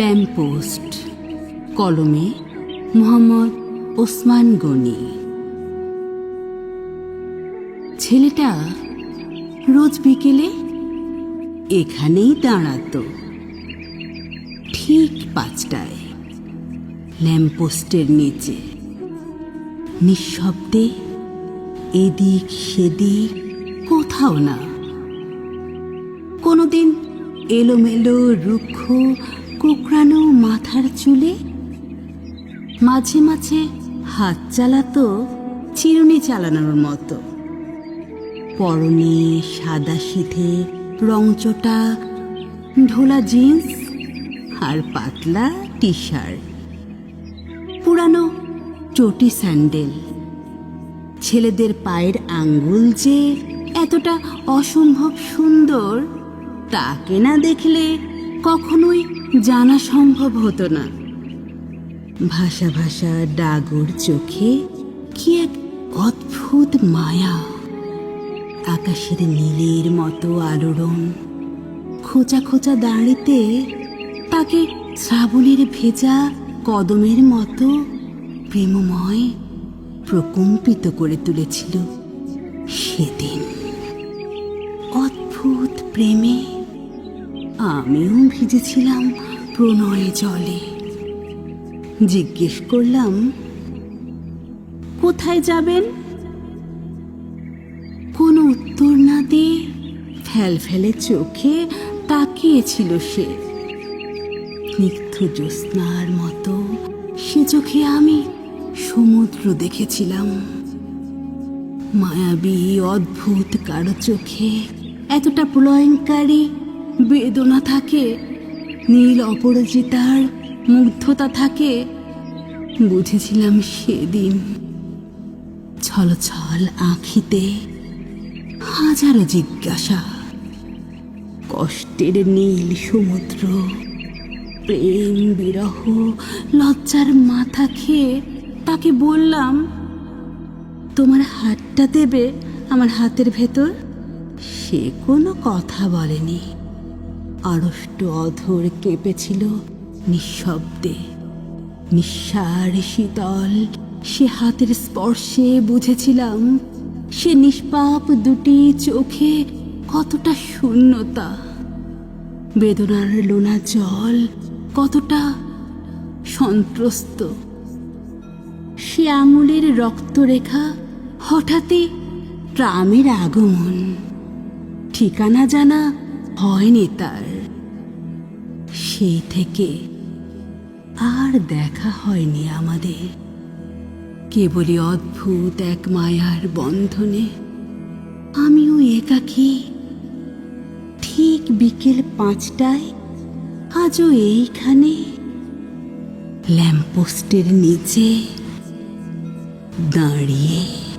Lamppost কলমে মোহাম্মদ ওসমান গনি ছেলেটা রোজ বিকেলে এখানেই দাঁড়াতো। ঠিক পাঁচটায় ল্যাম্পপোস্টের নিচে। নিঃশব্দে এদিক সেদিক কোথাও না। কোনোদিন এলোমেলো রুক্ষ কোকড়ানো মাথার চুলে মাঝে মাঝে হাত চালাতো চিরুনি চালানোর মতো। পরনে সাদা সিধে রংচটা ঢোলা জিন্স আর পাতলা টি শার্ট পুরানো চটি স্যান্ডেল। ছেলেদের পায়ের আঙ্গুল যে এতটা অসম্ভব সুন্দর তাকে না দেখলে কখনোই জানা সম্ভব হতো না। ভাষা ভাষা ডাগর চোখে কি এক অদ্ভুত মায়া। আকাশের নীলের মতো আলোড়ন। খোঁচা খোঁচা দাঁড়িতে তাকে শ্রাবণের ভেজা কদমের মতো প্রেমময় প্রকম্পিত করে তুলেছিল সেদিন। অদ্ভুত প্রেমে আমিও ভিজেছিলাম প্রণয়ে জলে। জিজ্ঞেস করলাম, কোথায় যাবেন? কোনো উত্তর না দিয়ে ফেল ফেলে চোখে তাকিয়েছিল সে। স্নিগ্ধ জ্যোৎস্নার মতো সে চোখে আমি সমুদ্র দেখেছিলাম। মায়াবী, অদ্ভুত, কারও চোখে এতটা প্রলয়ঙ্কারী বেদনা থাকে, নীল অপরাজিতার মুগ্ধতা থাকে, বুঝেছিলাম সেদিন ছলছল আঁখিতে হাজারো জিজ্ঞাসা, কষ্টের নীল সমুদ্র, প্রেম, বিরহ, লজ্জার মাথা খেয়ে তাকে বললাম, তোমার হাতটা দেবে আমার হাতের ভেতর? সে কোনো কথা বলেনি। আড়ষ্ট অধর কেঁপেছিল নিঃশব্দে। নিঃসার শীতল, সে হাতের স্পর্শে বুঝেছিলাম সে নিষ্পাপ দুটি চোখে কতটা শূন্যতা। বেদনার লোনা জল কতটা সন্ত্রস্ত। সে আঙুলের রক্তরেখা হঠাৎই ট্রামের আগমন। ঠিকানা জানা হয়নি তার। সেই থেকে আর দেখা হয়নি আমাদের। কেবলই অদ্ভুত এক মায়ার বন্ধনে আমিও একাকী। ঠিক বিকেল পাঁচটায় আজও এইখানে ল্যাম্পপোস্টের নিচে দাঁড়িয়ে